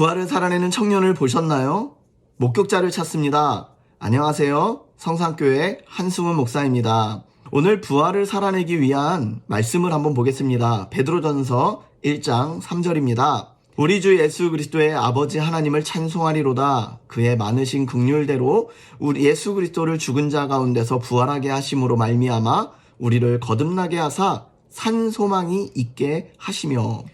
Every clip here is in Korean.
부활을 살아내는 청년을 보셨나요? 목격자를 찾습니다. 안녕하세요. 성산교회 한승훈 목사입니다. 오늘 부활을 살아내기 위한 말씀을 한번 보겠습니다. 베드로전서 1장 3절입니다. 우리 주 예수 그리스도의 아버지 하나님을 찬송하리로다. 그의 많으신 긍휼대로 우리 예수 그리스도를 죽은 자 가운데서 부활하게 하심으로 말미암아 우리를 거듭나게 하사 산 소망이 있게 하시며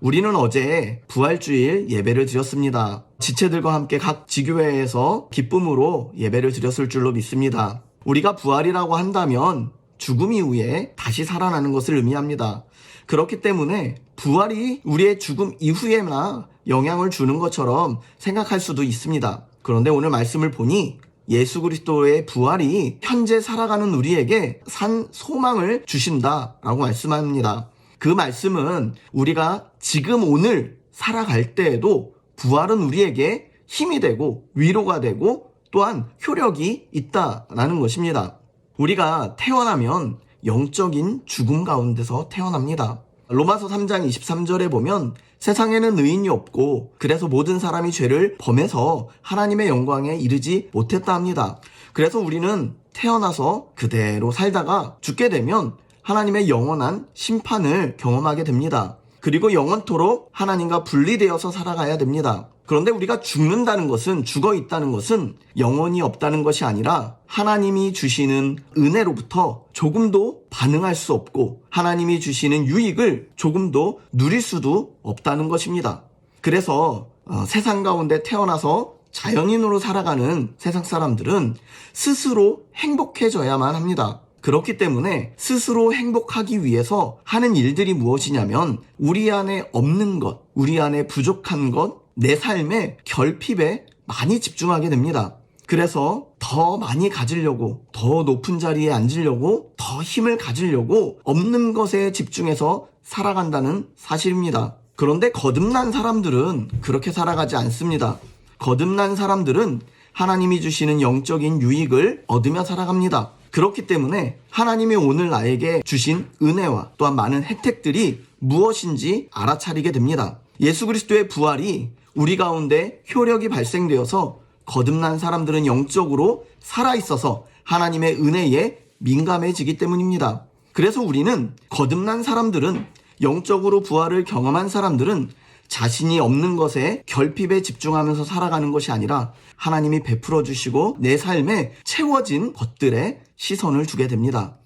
우리는 어제 부활주일 예배를 드렸습니다. 지체들과 함께 각 지교회에서 기쁨으로 예배를 드렸을 줄로 믿습니다. 우리가 부활이라고 한다면 죽음 이후에 다시 살아나는 것을 의미합니다. 그렇기 때문에 부활이 우리의 죽음 이후에나 영향을 주는 것처럼 생각할 수도 있습니다. 그런데 오늘 말씀을 보니 예수 그리스도의 부활이 현재 살아가는 우리에게 산 소망을 주신다라고 말씀합니다. 그 말씀은 우리가 지금 오늘 살아갈 때에도 부활은 우리에게 힘이 되고 위로가 되고 또한 효력이 있다라는 것입니다. 우리가 태어나면 영적인 죽음 가운데서 태어납니다. 로마서 3장 23절에 보면 세상에는 의인이 없고 그래서 모든 사람이 죄를 범해서 하나님의 영광에 이르지 못했다 합니다. 그래서 우리는 태어나서 그대로 살다가 죽게 되면 하나님의 영원한 심판을 경험하게 됩니다. 그리고 영원토록 하나님과 분리되어서 살아가야 됩니다. 그런데 우리가 죽는다는 것은 죽어 있다는 것은 영원히 없다는 것이 아니라 하나님이 주시는 은혜로부터 조금도 반응할 수 없고 하나님이 주시는 유익을 조금도 누릴 수도 없다는 것입니다. 그래서 어, 세상 가운데 태어나서 자연인으로 살아가는 세상 사람들은 스스로 행복해져야만 합니다. 그렇기 때문에 스스로 행복하기 위해서 하는 일들이 무엇이냐면 우리 안에 없는 것, 우리 안에 부족한 것, 내 삶의 결핍에 많이 집중하게 됩니다. 그래서 더 많이 가지려고, 더 높은 자리에 앉으려고, 더 힘을 가지려고 없는 것에 집중해서 살아간다는 사실입니다. 그런데 거듭난 사람들은 그렇게 살아가지 않습니다. 거듭난 사람들은 하나님이 주시는 영적인 유익을 얻으며 살아갑니다. 그렇기 때문에 하나님이 오늘 나에게 주신 은혜와 또한 많은 혜택들이 무엇인지 알아차리게 됩니다. 예수 그리스도의 부활이 우리 가운데 효력이 발생되어서 거듭난 사람들은 영적으로 살아있어서 하나님의 은혜에 민감해지기 때문입니다. 그래서 우리는 거듭난 사람들은 영적으로 부활을 경험한 사람들은 자신이 없는 것에 결핍에 집중하면서 살아가는 것이 아니라 하나님이 베풀어 주시고 내 삶에 채워진 것들에 시선을 두게 됩니다.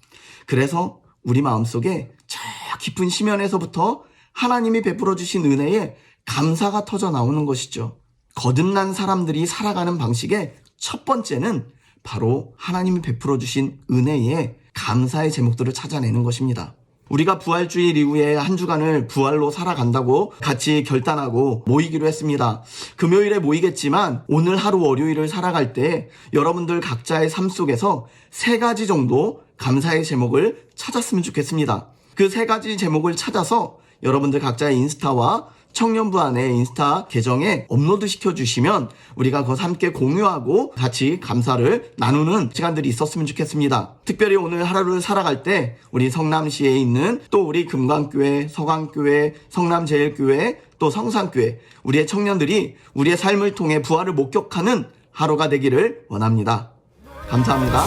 그래서 우리 마음속에 저 깊은 심연에서부터 하나님이 베풀어 주신 은혜에 감사가 터져 나오는 것이죠. 거듭난 사람들이 살아가는 방식의 첫 번째는 바로 하나님이 베풀어 주신 은혜에 감사의 제목들을 찾아내는 것입니다. 우리가 부활주일 이후에 한 주간을 부활로 살아간다고 같이 결단하고 모이기로 했습니다. 금요일에 모이겠지만 오늘 하루 월요일을 살아갈 때 여러분들 각자의 삶 속에서 세 가지 정도 감사의 제목을 찾았으면 좋겠습니다. 그 세 가지 제목을 찾아서 여러분들 각자의 인스타와 청년부 안에 인스타 계정에 업로드 시켜주시면 우리가 그것 함께 공유하고 같이 감사를 나누는 시간들이 있었으면 좋겠습니다. 특별히 오늘 하루를 살아갈 때 우리 성남시에 있는 또 우리 금강교회, 서강교회, 성남제일교회, 또 성산교회 우리의 청년들이 우리의 삶을 통해 부활을 목격하는 하루가 되기를 원합니다. 감사합니다.